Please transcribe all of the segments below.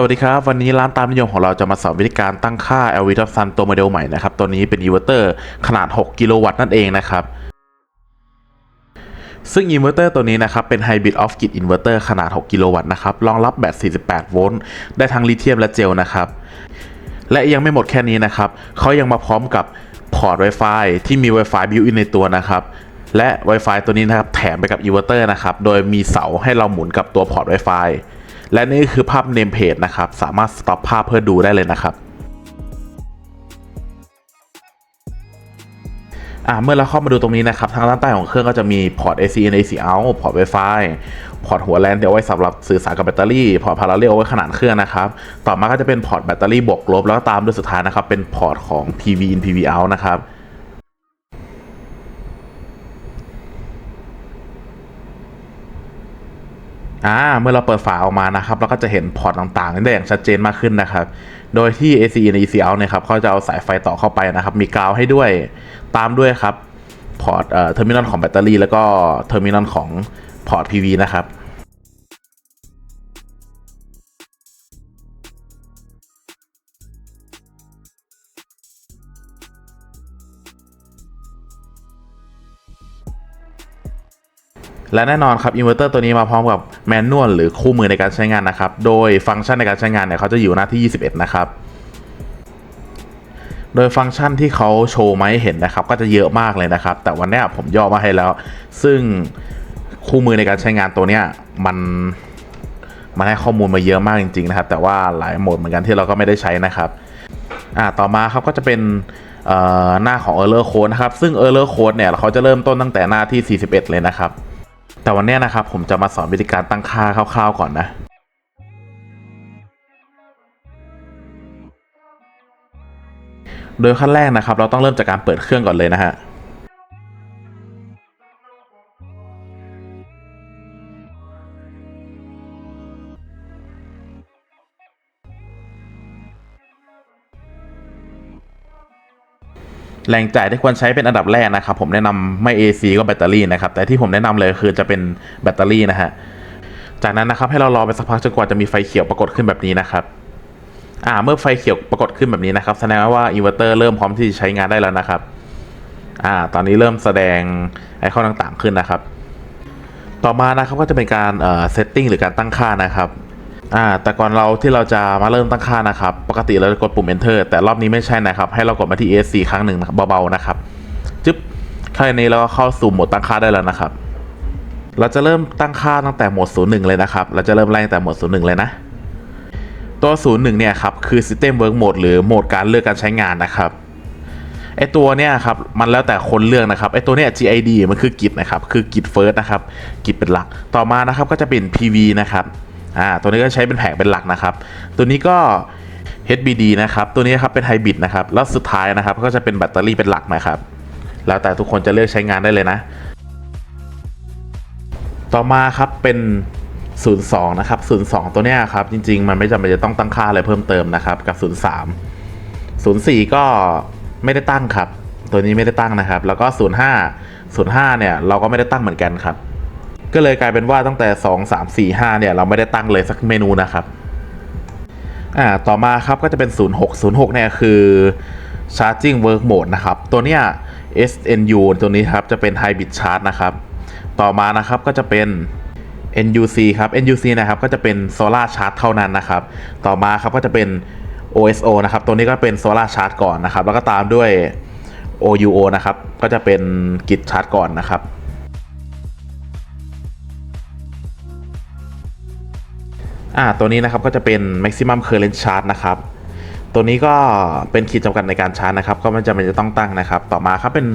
สวัสดีครับ วันนี้ร้านตามนิยมของเราจะมาสอนวิธีการตั้งค่า LV Top Sun ตัวโมเดลใหม่นะครับ ตัวนี้เป็นอินเวอร์เตอร์ขนาด 6 กิโลวัตต์นั่นเองนะครับ ซึ่งอินเวอร์เตอร์ตัวนี้นะครับ เป็น Hybrid Off Grid Inverter ขนาด 6 กิโลวัตต์นะครับ รองรับแบต 48 โวลต์ได้ทั้งลิเธียมและเจลนะครับ และยังไม่หมดแค่นี้นะครับเขายังมาพร้อมกับพอร์ต Wi-Fi ที่มี Wi-Fi built-in ในตัวนะครับและ Wi-Fi ตัวนี้นะครับแถมไปกับอินเวอร์เตอร์นะครับโดยมีเสาให้เราหมุนกับตัวพอร์ต Wi-Fi และนี่คือภาพเนมเพจนะครับ สามารถสต็อปภาพเพื่อดูได้เลยนะครับอ่าเมื่อเราเข้ามาดูตรงนี้นะครับ ทางด้านใต้ของเครื่องก็จะมีพอร์ต AC in AC out พอร์ต Wi-Fi พอร์ตหัวแลนเดี๋ยวไว้สำหรับสื่อสารกับแบตเตอรี่ พอร์ตพาราเรลไว้ขนานเครื่องนะครับ ต่อมาก็จะเป็นพอร์ตแบตเตอรี่บวกลบ แล้วตามด้วยสุดท้ายนะครับ เป็นพอร์ตของ PV in PV out นะครับ อ่าเมื่อเราเปิดฝาออกมานะครับเราก็จะเห็นพอร์ตต่างๆได้อย่างชัดเจนมากขึ้นนะครับ โดยที่ AC ใน EC Out เนี่ยครับเขาจะเอาสายไฟต่อเข้าไปนะครับ มีกาวให้ด้วยตามด้วยครับพอร์ตเอ่อเทอร์มินอลของแบตเตอรี่แล้วก็เทอร์มินอลของพอร์ต PV นะครับ และแน่นอนครับอินเวอร์เตอร์ตัวนี้มาพร้อมกับแมนนวลหรือคู่มือในการใช้งานนะครับ โดยฟังก์ชันในการใช้งานเนี่ยเขาจะอยู่หน้าที่ 21 นะครับ โดยฟังก์ชันที่เขาโชว์มาให้เห็นนะครับ ก็จะเยอะมากเลยนะครับ แต่วันนี้ผมย่อมาให้แล้ว ซึ่งคู่มือในการใช้งานตัวเนี้ยมันมันให้ข้อมูลมาเยอะมากจริงๆนะครับ แต่ว่าหลายโหมดเหมือนกันที่เราก็ไม่ได้ใช้นะครับอ่าต่อมาครับก็จะเป็นหน้าของ Error Code นะครับ ซึ่ง Error Code เนี่ยเขาจะเริ่มต้นตั้งแต่หน้าที่ 41 เลยนะครับ แต่วันนี้นะครับผมจะมาสอนวิธีการตั้งค่าคร่าวๆก่อนนะโดยขั้นแรกนะครับ เราต้องเริ่มจากการเปิดเครื่องก่อนเลยนะฮะ แรงจ่ายที่ควรใช้เป็นอันดับแรกนะครับ ผมแนะนำไม่ AC ก็แบตเตอรี่นะครับ แต่ที่ผมแนะนำเลยคือจะเป็นแบตเตอรี่นะฮะ จากนั้นนะครับให้เรารอไปสักพักจนกว่าจะมีไฟเขียวปรากฏขึ้นแบบนี้นะครับ อ่า เมื่อไฟเขียวปรากฏขึ้นแบบนี้นะครับ แสดงว่าอินเวอร์เตอร์เริ่มพร้อมที่จะใช้งานได้แล้วนะครับ อ่า ตอนนี้เริ่มแสดงไอคอนต่างๆขึ้นนะครับ ต่อมานะครับก็จะเป็นการเอ่อเซตติ้งหรือการตั้งค่านะครับ อ่าแต่ก่อนเราที่เราจะมาเริ่มตั้งค่านะครับ ปกติเราจะกดปุ่ม enter แต่รอบนี้ไม่ใช่นะครับ ให้เรากดมาที่ ESC ครั้งหนึ่งเบาๆนะครับจึ๊บแค่นี้เราก็เข้าสู่โหมดตั้งค่าได้แล้วนะครับ เราจะเริ่มตั้งค่าตั้งแต่โหมด 01 เลยนะครับ เราจะเริ่มไล่ตั้งแต่โหมด 01 เลยนะ ตัว 01 เนี่ยครับคือ System Work Mode หรือโหมดการเลือกการใช้งานนะครับไอตัวเนี่ยครับมันแล้วแต่คนเลือกนะครับไอตัวเนี่ย GID มันคือกิจนะครับคือกิจ first นะครับกิจเป็นหลัก ต่อมานะครับก็จะเป็น PV นะครับ อ่าตัวนี้ก็ใช้เป็นแผงเป็นหลักนะครับ ตัวนี้ก็ HBD นะครับ ตัวนี้ครับเป็นไฮบริดนะครับ แล้วสุดท้ายนะครับก็จะเป็นแบตเตอรี่เป็นหลักนะครับ แล้วแต่ทุกคนจะเลือกใช้งานได้เลยนะ ต่อมาครับเป็น02นะครับ02 ตัวเนี้ยครับจริง ๆ มันไม่จำเป็นจะต้องตั้งค่าอะไรเพิ่มเติมนะครับกับ 03 04 ก็ไม่ได้ตั้งครับ ตัวนี้ไม่ได้ตั้งนะครับ แล้วก็ 05 05เนี่ยเราก็ไม่ได้ตั้งเหมือนกันครับ ก็เลยกลายเป็นว่าตั้งแต่ 2 3 4 5เนี่ยเราไม่ได้ตั้งเลยสักเมนูนะครับอ่าต่อมาครับก็จะเป็น 06 06เนี่ยคือ charging work mode นะครับ ตัวเนี้ย SNU ตัวนี้ครับจะเป็น hybrid charge นะครับ ต่อมานะครับก็จะเป็น NUC ครับ NUC นะครับก็จะเป็น solar charge เท่านั้นนะครับ ต่อมาครับก็จะเป็น OSO นะครับ ตัวนี้ก็เป็น solar charge ก่อนนะครับ แล้วก็ตามด้วย OUO นะครับ ก็จะเป็นกิจชาร์จก่อนนะครับ อ่าตัวนี้นะครับก็จะเป็น maximum current charge นะครับ ตัวนี้ก็เป็นขีดจำกัดในการชาร์จนะครับ ก็ไม่จำเป็นจะต้องตั้งนะครับ ต่อมาครับเป็น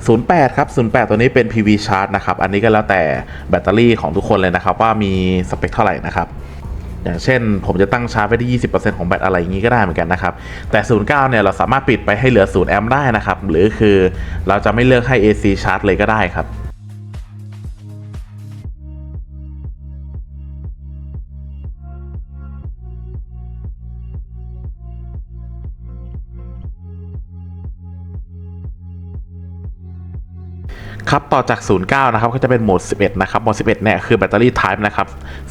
08 ครับ 08 ตัวนี้เป็น PV charge นะครับ อันนี้ก็แล้วแต่แบตเตอรี่ของทุกคนเลยนะครับ ว่ามีสเปคเท่าไหร่นะครับอย่างเช่น ผมจะตั้งชาร์จไว้ที่ 20%ของแบตอะไรอย่างนี้ก็ได้เหมือนกันนะครับ แต่ 09 เนี่ยเราสามารถปิดไปให้เหลือ 0 แอมป์ได้นะครับ หรือคือเราจะไม่เลือกให้ AC ชาร์จเลยก็ได้ครับ ครับต่อจาก 09 นะครับก็จะเป็นโหมด 11 นะครับโหมด 11 เนี่ยคือแบตเตอรี่ type นะครับ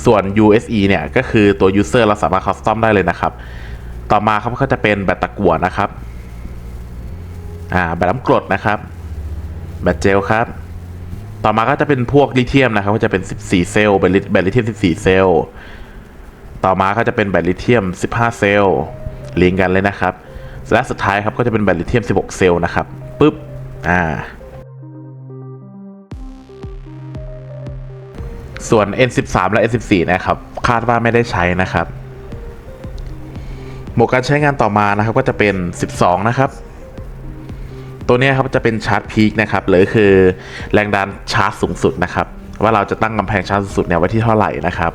ส่วน USE เนี่ยก็คือตัว user เราสามารถ custom ได้เลยนะครับ ต่อมาครับก็จะเป็นแบตตะกั่วนะครับอ่าแบตน้ำกรดนะครับ แบตเจลครับ ต่อมาก็จะเป็นพวกลิเธียมนะครับก็จะเป็น 14 เซลล์แบตลิเธียม 14 เซลล์ต่อมาก็จะเป็นแบตลิเธียม 15 เซลล์ลิงก์กันเลยนะครับและสุดท้ายครับก็จะเป็นแบตลิเธียม 16 เซลล์นะครับปึ๊บอ่า ส่วน N13 และ N14 นะครับ คาดว่าไม่ได้ใช้นะครับ โหมดการใช้งานต่อมานะครับก็จะเป็น 12 นะครับ ตัวนี้ครับจะเป็นชาร์จพีคนะครับหรือคือแรงดันชาร์จสูงสุดนะครับ ว่าเราจะตั้งกำแพงชาร์จสูงสุดเนี่ยไว้ที่เท่าไหร่นะครับ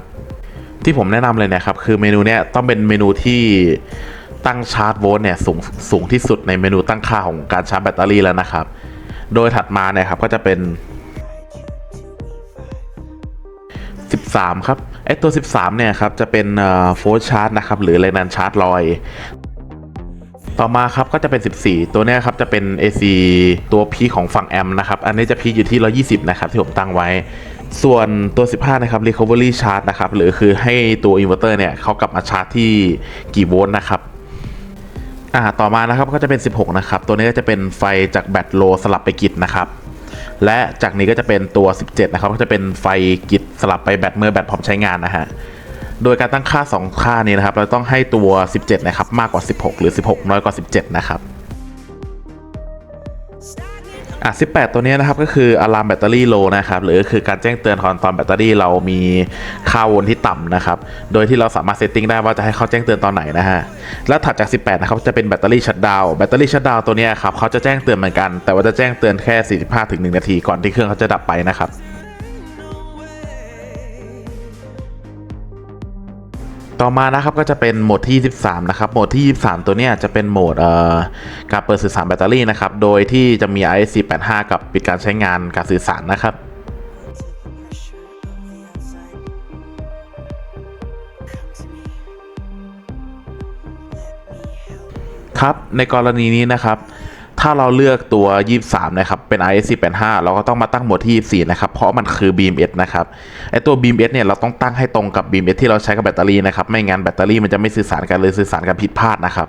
ที่ผมแนะนำเลยนะครับ คือเมนูเนี้ยต้องเป็นเมนูที่ตั้งชาร์จโวลต์เนี่ยสูงสูงที่สุดในเมนูตั้งค่าของการชาร์จแบตเตอรี่แล้วนะครับ โดยถัดมาเนี่ยครับก็จะเป็น 13 ครับไอตัว 13 เนี่ยครับจะเป็นโฟลชาร์จนะครับหรือแรงดันชาร์จลอย ต่อมาครับก็จะเป็น 14 ตัวเนี้ยครับจะเป็น AC ตัวพีของฝั่งแอมนะครับอันนี้จะพีอยู่ที่ 120 นะครับที่ผมตั้งไว้ ส่วนตัว 15 นะครับ Recovery Charge นะครับหรือคือให้ตัวอินเวอร์เตอร์เนี่ยเขากลับมาชาร์จที่กี่โวลต์นะครับอ่าต่อมานะครับก็จะเป็น 16 นะครับ ตัวนี้ก็จะเป็นไฟจากแบตโลสลับไปกิจนะครับ และจากนี้ก็จะเป็นตัว 17 นะครับ ก็จะเป็นไฟกิจสลับไปแบตเมื่อแบตพร้อมใช้งานนะฮะ โดยการตั้งค่า 2 ค่านี้นะครับ เราต้องให้ตัว 17 นะครับ มากกว่า 16 หรือ 16 น้อยกว่า 17 นะครับ อะ18 ตัวนี้นะครับก็คืออะลามแบตเตอรี่โลนะครับหรือคือการแจ้งเตือนตอนตอนแบตเตอรี่เรามีค่าวนที่ต่ำนะครับโดยที่เราสามารถเซตติ้งได้ว่าจะให้เขาแจ้งเตือนตอนไหนนะฮะแล้วถัดจาก 18 นะครับจะเป็นแบตเตอรี่ชัดดาวแบตเตอรี่ชัดดาวตัวนี้ครับเขาจะแจ้งเตือนเหมือนกัน แต่ว่าจะแจ้งเตือนแค่ 45ถึง1นาทีก่อนที่เครื่องเขาจะดับไปนะครับ ต่อมานะครับก็จะเป็นโหมดที่ 23 นะครับ โหมดที่ 23 ตัวเนี้ยจะเป็นโหมดการเปิดสื่อสารแบตเตอรี่นะครับ โดยที่จะมี ISC 85 กับปิดการใช้งานการสื่อสารนะครับครับในกรณีนี้นะครับ ถ้าเราเลือกตัว 23 นะครับ เป็น ISC 85เราก็ต้องมาตั้งโหมดที่ 24 นะครับ เพราะมันคือ BMS นะครับ ไอตัว BMS เนี่ย เราต้องตั้งให้ตรงกับ BMS ที่เราใช้กับแบตเตอรี่นะครับ ไม่งั้นแบตเตอรี่มันจะไม่สื่อสารกันหรือสื่อสารกันผิดพลาดนะครับ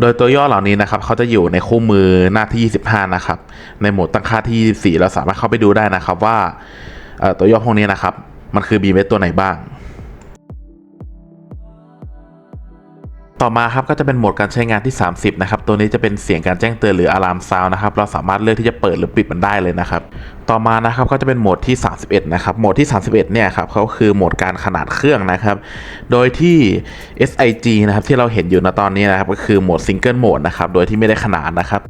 โดยตัวย่อเหล่านี้นะครับ เขาจะอยู่ในคู่มือหน้าที่ 25 นะครับ ในโหมดตั้งค่าที่ 24 เราสามารถเข้าไปดูได้นะครับว่าตัวย่อพวกนี้นะครับ มันคือ BMS ตัวไหนบ้าง ต่อมาครับก็จะเป็นโหมดการใช้งานที่ 30 นะครับ ตัวนี้จะเป็นเสียงการแจ้งเตือนหรืออะลามซาวนะครับ เราสามารถเลือกที่จะเปิดหรือปิดมันได้เลยนะครับ ต่อมานะครับก็จะเป็นโหมดที่ 31 นะครับ โหมดที่ 31 เนี่ยครับเขาคือโหมดการขนาดเครื่องนะครับ โดยที่ SIG นะครับที่เราเห็นอยู่ณตอนนี้นะครับก็คือโหมดซิงเกิลโหมดนะครับ โดยที่ไม่ได้ขนานนะครับ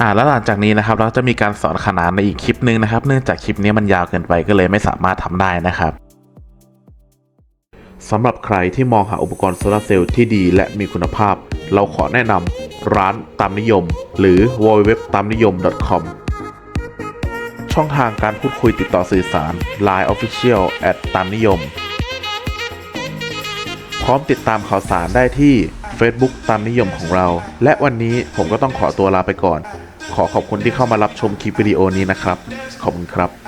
อ่าแล้วหลังจากนี้นะครับเราจะมีการสอนขนานในอีกคลิปหนึงนะครับ เนื่องจากคลิปนี้มันยาวเกินไปก็เลยไม่สามารถทำได้นะครับ สำหรับใครที่มองหาอุปกรณ์โซลาร์เซลล์ที่ดีและมีคุณภาพ เราขอแนะนำร้านตามนิยม หรือ www ตามนิยม .com ช่องทางการพูดคุยติดต่อสื่อสาร Line Official แอดตามนิยม พร้อมติดตามข่าวสารได้ที่ Facebook ตามนิยมของเรา และวันนี้ผมก็ต้องขอตัวลาไปก่อน ขอขอบคุณที่เข้ามารับชมคลิปวิดีโอนี้นะครับ ขอบคุณครับ